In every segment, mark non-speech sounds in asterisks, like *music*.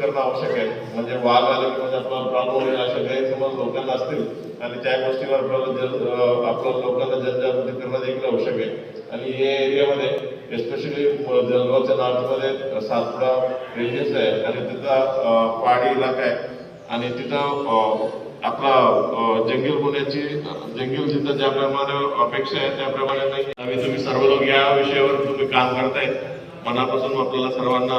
करणं आवश्यक आहे. म्हणजे वाघ आले की म्हणजे आपला प्रॉब्लेम होईल असे गैरसमज लोकांना असतील. आणि त्या गोष्टीवर आपल्याला जन लोकांना जनजागृती करणं देखील आवश्यक आहे. आणि हे एरियामध्ये एस्पेशली जळगावच्या नॉर्थमध्ये सातपुडा रेंजेस आहे. आणि तिथं पहाडी इलाका आहे. आणि तिथं आपला जंगल होण्याची जंगल जिथं ज्याप्रमाणे अपेक्षा आहे त्याप्रमाणे नाही. आम्ही तुम्ही सर्व लोक या विषयावर तुम्ही काम करताय मनापासून आपल्याला सर्वांना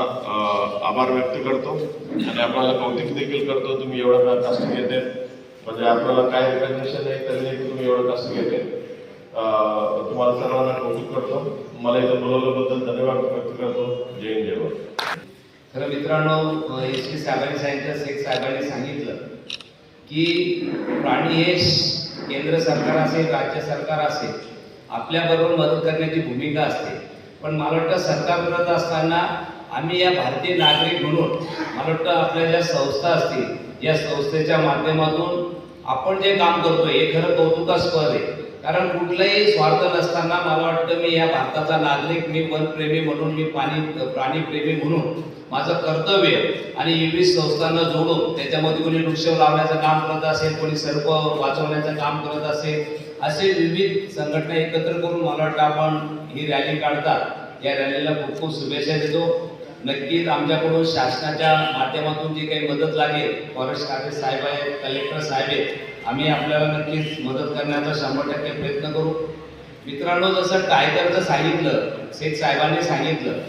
आभार व्यक्त करतो. आणि आपल्याला कौतुक देखील करतो तुम्ही एवढा का कष्ट घेते म्हणजे आपल्याला काय रिकग्नेशन आहे तरी तुम्ही एवढं कष्ट घेते अं, तुम्हाला सर्वांना कौतुक करतो. मला इथं बोलवल्याबद्दल धन्यवाद व्यक्त करतो. जय हिंद जय भारत. खरं मित्रांनो एस पी साहेबांनी सांगितलं शेख साहेबांनी सांगितलं की प्राणी हे केंद्र सरकार असेल राज्य सरकार असेल आपल्याबरोबर मदत करण्याची भूमिका असते. पण मला वाटतं सरकार करत असताना आम्ही या भारतीय नागरिक म्हणून मला वाटतं आपल्या ज्या संस्था असतील या संस्थेच्या माध्यमातून आपण जे काम करतो हे खरं कौतुकास्पद आहे. कारण कुठलाही स्वार्थ नसताना मला वाटतं मी या भारताचा नागरिक मी वनप्रेमी म्हणून मी पाणी प्राणीप्रेमी म्हणून माझं कर्तव्य आणि विविध संस्थांना जोडून त्याच्यामध्ये कोणी वृक्ष लावण्याचं काम करत असेल कोणी सर्प वाचवण्याचं काम करत असेल असे विविध संघटना एकत्र करून मला वाटतं आपण ही रॅली काढतात. या रॅलीला खूप खूप शुभेच्छा देतो. नक्कीच आमच्याकडून शासनाच्या माध्यमातून जी काही मदत लागेल फॉरेस्ट खाते साहेब आहेत कलेक्टर साहेब आहेत आम्ही आपल्याला नक्कीच मदत करण्याचा शंभर टक्के प्रयत्न करू. मित्रांनो जसं टायगरचं सांगितलं शेख साहेबांनी सांगितलं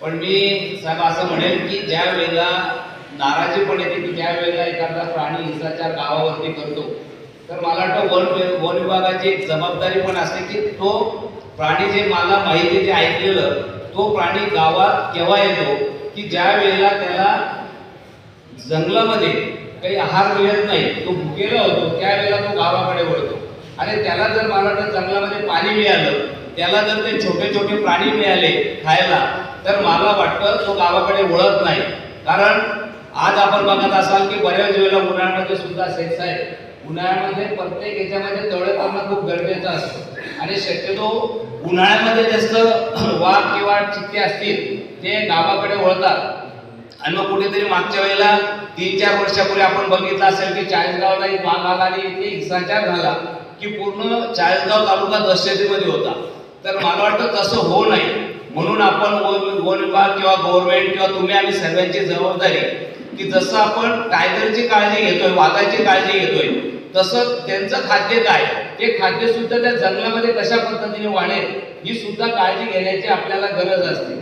पण मी साहेब असं म्हणेल की ज्या वेळेला नाराजी पण येते की ज्या वेळेला एखादा प्राणी हिंसाचार गावावरती करतो तर मला वाटतं वन वन विभागाची एक जबाबदारी पण असते की तो प्राणी जे मला माहिती जे ऐकलेलं तो प्राणी गावात केव्हा येतो? की ज्या वेळेला त्याला जंगलामध्ये काही आहार मिळत नाही तो भुकेला होतो त्यावेळेला तो गावाकडे वळतो. आणि त्याला जर मला वाटतं जंगलामध्ये पाणी मिळालं त्याला जर ते छोटे छोटे प्राणी मिळाले खायला तर मला वाटतं तो गावाकडे वळत नाही. कारण आज आपण बघत असाल की बऱ्याच वेळेला उन्हाळ्यामध्ये सुद्धा सेक्स आहे उन्हाळ्यामध्ये प्रत्येक याच्यामध्ये तळ करणं खूप गरजेचं असतं. आणि शक्यतो उन्हाळ्यामध्ये जास्त *clears throat* वाघ किंवा चित्ते असतील ते गावाकडे वळतात. आणि मग कुठेतरी मागच्या वेळेला तीन चार वर्षापूर्वी आपण बघितलं असेल की चाळीसगावला एक वाघ आला आणि इथे हिंसाचार झाला की पूर्ण चाळीसगाव तालुका दहशतीमध्ये होता. तर मला वाटतं तसं होऊ नये. म्हणून आपण वन विभाग किंवा गव्हर्नमेंट किंवा तुम्ही आम्ही सर्वांची जबाबदारी की जसं आपण टायगरची काळजी घेतोय वाघाची काळजी घेतोय तसं त्यांचं खाद्य काय? ते खाद्य सुद्धा त्या जंगलामध्ये कशा पद्धतीने वाढेल ही सुद्धा काळजी घेण्याची आपल्याला गरज असते.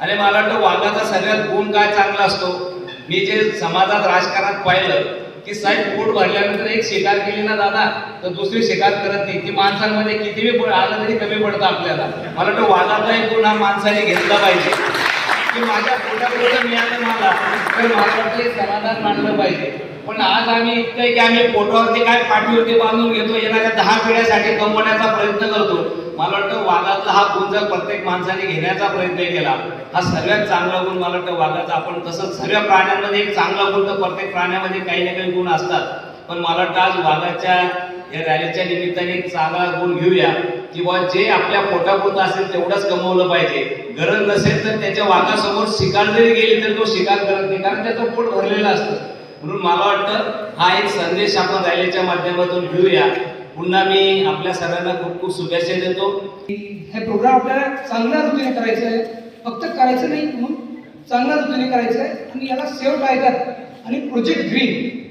आणि मला वाटतं वाघाचा सगळ्यात गुण काय चांगला असतो? मी जे समाजात राजकारणात पाहिलं की साहेब पोट भरल्यानंतर एक शिकार केली ना दादा तर दुसरी शिकार करत नाही. ती माणसांमध्ये कितीही आलं तरी कमी पडतं आपल्याला. मला वाटतं वाघाचा एक गुण हा माणसाने घेतला पाहिजे. की माझ्या पोटापुरतं मिळालं मला. तर मला वाटतं समाधान मानलं पाहिजे. पण आज आम्ही इतकं की आम्ही पोटावरती काय पाठीवरती बांधून घेतो येणाऱ्या दहा पिढ्यासाठी कमवण्याचा प्रयत्न करतो मला वाटतं वाघातला हा गुण जर प्रत्येक माणसाने घेण्याचा प्रयत्न केला. हा सर्वात चांगला गुण मला वाटतं वाघाचा आपण तसंच सर्व प्राण्यांमध्ये एक चांगला गुण तर प्रत्येक प्राण्यामध्ये काही ना काही गुण असतात. पण मला वाटतं आज वाघाच्या या रॅलीच्या निमित्ताने एक चांगला गुण घेऊया. किंवा जे आपल्या पोटापुरतं असेल तेवढंच कमवलं पाहिजे. गरज नसेल तर त्याच्या वाघासमोर शिकार जरी गेली तर तो शिकार करत नाही कारण त्याचं पोट भरलेलं असतं. म्हणून मला वाटतं हा एक संदेश आपण रॅलीच्या माध्यमातून घेऊया. पुन्हा मी आपल्या सगळ्यांना खूप खूप शुभेच्छा देतो. हे प्रोग्राम आपल्याला चांगल्या ऋतूने करायचं आहे फक्त करायचं नाही म्हणून चांगल्या ऋतूने करायचं आहे आणि याला सेव्ह टायगर आणि प्रोजेक्ट ग्रीन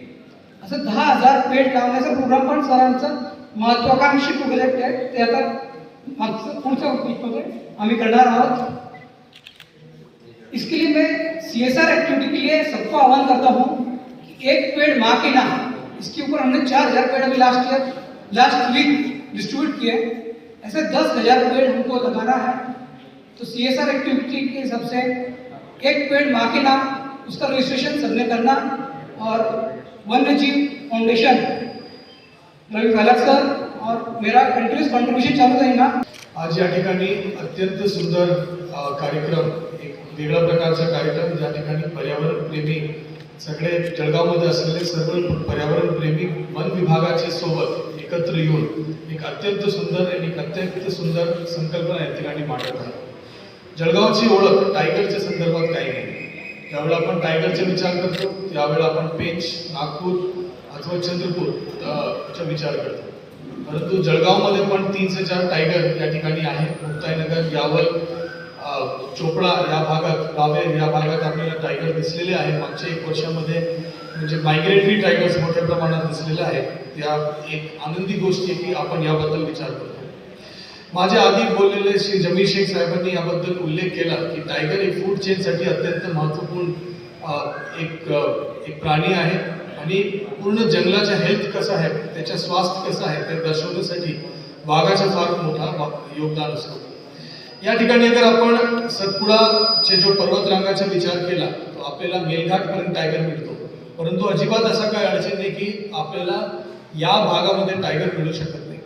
असं दहा हजार पेट लावण्याचा प्रोग्राम पण सरांचा महत्वाकांक्षी प्रोजेक्ट आहे ते? आता मागचं करणार आहोत. इसके लिए मैं सी एस आर एक्टिविटी के लिए सबको आह्वान करता हूँ एक पेड़ माँ के नाम, इसके ऊपर हमने चार हज़ार पेड़ अभी last year last week distribute किए ऐसे दस हज़ार पेड़ हमको लगाना है। तो सी एस आर एक्टिविटी के हिसाब से एक पेड़ माँ के नाम, उसका रजिस्ट्रेशन सबने करना और वन्य जीव फाउंडेशन रवि फलक सर और मेरा कंटिन्यूस कंट्रीब्यूशन चालू रहेगा आज या ठिकाणी अत्यंत सुंदर कार्यक्रम एक वेगळ्या प्रकारचा कार्यक्रम ज्या ठिकाणी पर्यावरण प्रेमी सगळे जळगावमध्ये असलेले सर्व पर्यावरण प्रेमी वन विभागाच्या सोबत एकत्र येऊन एक अत्यंत सुंदर आणि एक अत्यंत सुंदर संकल्पना या ठिकाणी मांडत आहे जळगावची ओळख टायगरच्या संदर्भात काही नाही. ज्यावेळेला आपण टायगरचा विचार करतो त्यावेळेला आपण पेंच नागपूर अथवा चंद्रपूर चा विचार करतो. परंतु जळगावमध्ये पण तीन ते चार टायगर या ठिकाणी आहे. मुक्ताईनगर यावल चोपडा या भागात रावेर या भागात आपल्याला टायगर दिसलेले आहे. मागच्या एक वर्षामध्ये म्हणजे मायग्रेटरी टायगर्स मोठ्या प्रमाणात दिसलेले आहेत या एक आनंदी गोष्टी आहे की आपण याबद्दल विचार करतो. माझ्या आधी बोललेले श्री जमीर शेख साहेबांनी याबद्दल उल्लेख केला की टायगर हे फूड चेनसाठी अत्यंत महत्त्वपूर्ण एक एक प्राणी आहे. आणि पूर्ण जंगलाचा हेल्थ कसं आहे त्याच्या स्वास्थ्य कसं आहे ते दर्शवण्यासाठी वाघाचा फार मोठा योगदान असतो. या ठिकाणी अगर आपण सतपुडाचे जो पर्वतरांगाचा विचार केला तो आपल्याला मेलघाटपर्यंत टायगर मिळतो. परंतु अजिबात असा काय अडचण नाही की आपल्याला या भागामध्ये टायगर मिळू शकत नाही.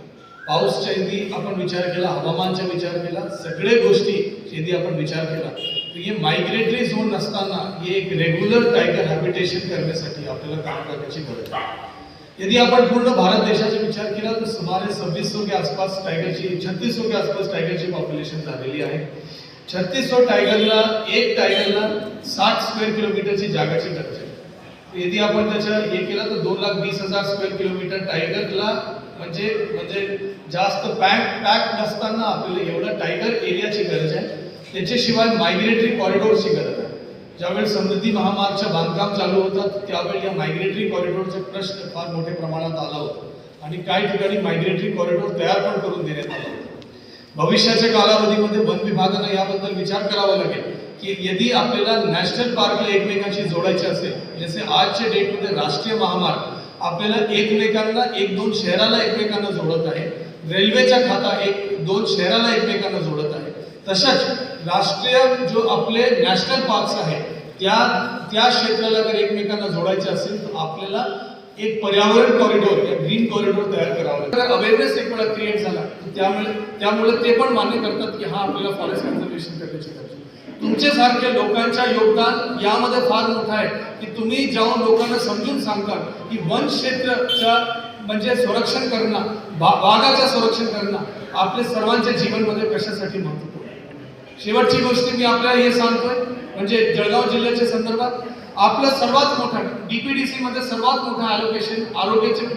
पाऊसच्या यदी आपण विचार केला हवामानचा विचार केला सगळे गोष्टी यदी आपण विचार केला. तर हे मायग्रेटरी झोन नसताना हे एक रेग्युलर टायगर हॅबिटेशन करण्यासाठी आपल्याला काम करण्याची गरज आहे. यदि आपण पूर्ण भारत देशाचा विचार केला तर सुमारे सव्वीस के आसपास टायगरची छत्तीस के आसपास टायगरची पॉप्युलेशन झालेली आहे. छत्तीस टायगरला एक टायगरला साठ स्क्वेअर किलोमीटरची जागाची गरज आहे. यदि आपण त्याच्या हे केलं तर दोन लाख वीस हजार स्क्वेअर किलोमीटर टायगरला म्हणजे म्हणजे जास्त पॅक पॅक नसताना आपल्याला एवढं टायगर एरियाची गरज आहे. त्याच्याशिवाय मायग्रेटरी कॉरिडोरची गरज आहे. ज्यावेळी समृद्धी महामार्गचं बांधकाम चालू होतं त्यावेळी या मायग्रेटरी कॉरिडोरचा प्रश्न फार मोठ्या प्रमाणात आला होता. आणि काही ठिकाणी मायग्रेटरी कॉरिडोर तयार पण करून देण्यात आला होता. भविष्याच्या कालावधीमध्ये वन विभागानं याबद्दल विचार करावा लागेल की यदि आपल्याला नॅशनल पार्कला एकमेकांशी जोडायचे असेल जसे आजच्या डेटमध्ये राष्ट्रीय महामार्ग आपल्याला एकमेकांना एक दोन शहराला एकमेकांना जोडत आहे रेल्वेच्या खाता एक दोन शहराला एकमेकांना जोडत आहे तशाच राष्ट्रीय जो आपले नॅशनल पार्क्स आहे त्या त्या क्षेत्राला जर एकमेकांना जोडायचे असेल तर आपल्याला एक पर्यावरण कॉरिडोर या ग्रीन कॉरिडोर तयार करावा लागेल. अवेअरनेस एक वेळा क्रिएट झाला. त्यामुळे त्यामुळे ते पण मान्य करतात की हा आपल्याला फॉरेस्ट कन्झर्वेशन करण्याची गरज आहे. तुमच्यासारखे योगदान यामध्ये फार मोठं आहे की तुम्ही जाऊन लोकांना समजून सांगता की वन क्षेत्रच्या म्हणजे संरक्षण करणं बा- वाघाचं संरक्षण करणं आपल्या सर्वांच्या जीवनमध्ये कशासाठी महत्त्वपूर्ण शेवटची गोष्ट मी आपल्याला हे सांगतोय म्हणजे जळगाव जिल्ह्याच्या संदर्भात आपलं सर्वात मोठं डीपीडीसी मध्ये सर्वात मोठं अलोकेशन आरोग्याच्या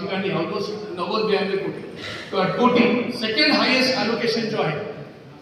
ठिकाणी ऑलमोस्ट नव्वद ब्याण्णव कोटी कोटी सेकंड हायेस्ट अलोकेशन जो आहे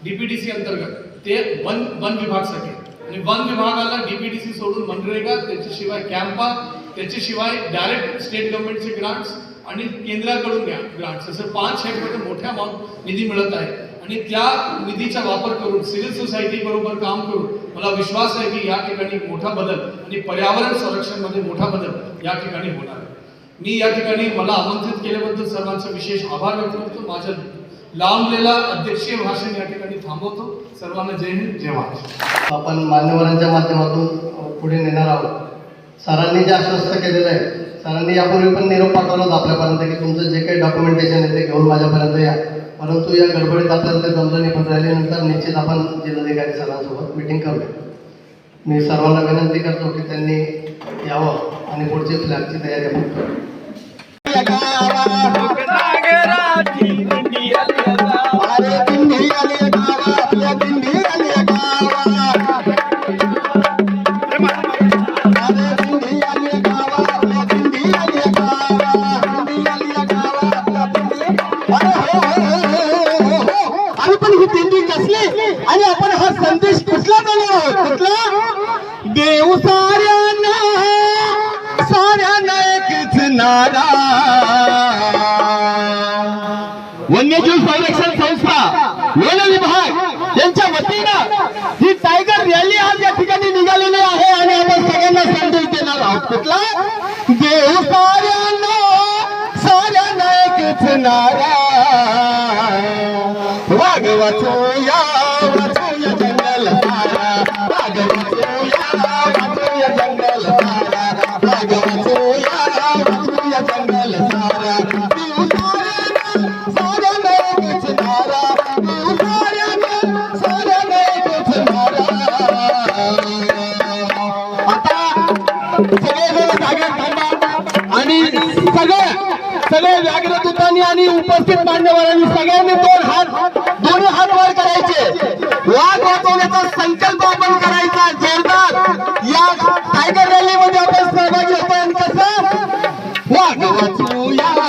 डीपीडीसी अंतर्गत ते वन वन विभागसाठी. आणि वन विभागाला डीपीडीसी सोडून मनरेगा त्याच्याशिवाय कॅम्पा त्याच्याशिवाय डायरेक्ट स्टेट गव्हर्नमेंटचे ग्रांट्स आणि केंद्राकडून ग्रांट्स असं पाच हेक्टरमध्ये मोठ्या अमाऊंट निधी मिळत आहे आणि त्या निधीचा वापर करून सिव्हिल सोसायटी बरोबर काम करून मला विश्वास आहे की या ठिकाणी मोठा बदल आणि पर्यावरण संरक्षणमध्ये मोठा बदल या ठिकाणी होणार आहे. मी या ठिकाणी मला आमंत्रित केल्याबद्दल सर्वांचा विशेष आभार व्यक्त करतो. माझं लांबलेला अध्यक्षीय भाषण या ठिकाणी थांबवतो. सर्वांना जय हिंद जय महाराष्ट्र. आपण मान्यवरांच्या माध्यमातून पुढे नेणार आहोत. सरांनी जे आश्वस्त केलेलं आहे सरांनी यापूर्वी पण निरोप पाठवला होता आपल्यापर्यंत की तुमचं जे काही डॉक्युमेंटेशन आहे ते घेऊन माझ्यापर्यंत या. परंतु या गडबडीत आपल्याला जमलं नाही पण राहिल्यानंतर निश्चित आपण जिल्हाधिकारी सरांसोबत मिटिंग करूया. मी सर्वांना विनंती करतो की त्यांनी यावं आणि पुढची फ्लॅगची तयारी आपण करू हा संदेश कुठला देणार आहोत कुठला? देव साऱ्यांना साऱ्यांना एकच नारा. वन्यजीव संरक्षण संस्था वन विभाग यांच्या वतीनं ही टायगर रॅली आज या ठिकाणी निघालेली आहे आणि आपण सगळ्यांना संदेश देणार आहोत. कुठला? देव साऱ्यांना साऱ्यांना एकच नारा. वाघ वाचूया. सगळे व्याघ्र दूतांनी आणि उपस्थित मान्यवरांनी सगळ्यांनी दोन हात दोन्ही हात वर करायचे. वाघ वाचवण्याचा संकल्प आपण करायचा. जोरदार. या टायगर रॅली मध्ये आपण सहभागी होतो आणि कसं? वाघ वाचूया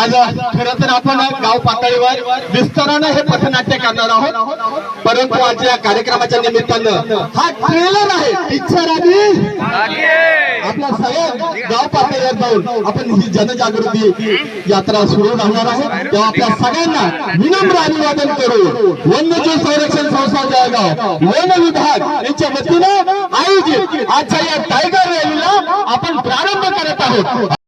आज खर तर आपण गाव पातळीवर विस्तारानं हे पथनाट्य करणार आहोत. परंतु आज या कार्यक्रमाच्या निमित्तानं हा ट्रेलर आहे. पिक्चर आधी आपल्या सगळ्या गाव पातळीवर जाऊन आपण ही जनजागृती यात्रा सुरू राहणार आहे तेव्हा आपल्या सगळ्यांना विनम्र अभिवादन करू. वन्यजीव संरक्षण संस्था जळगाव वन विभाग यांच्या वतीनं आयोजित आजच्या या टायगर रॅलीला आपण प्रारंभ करत आहोत.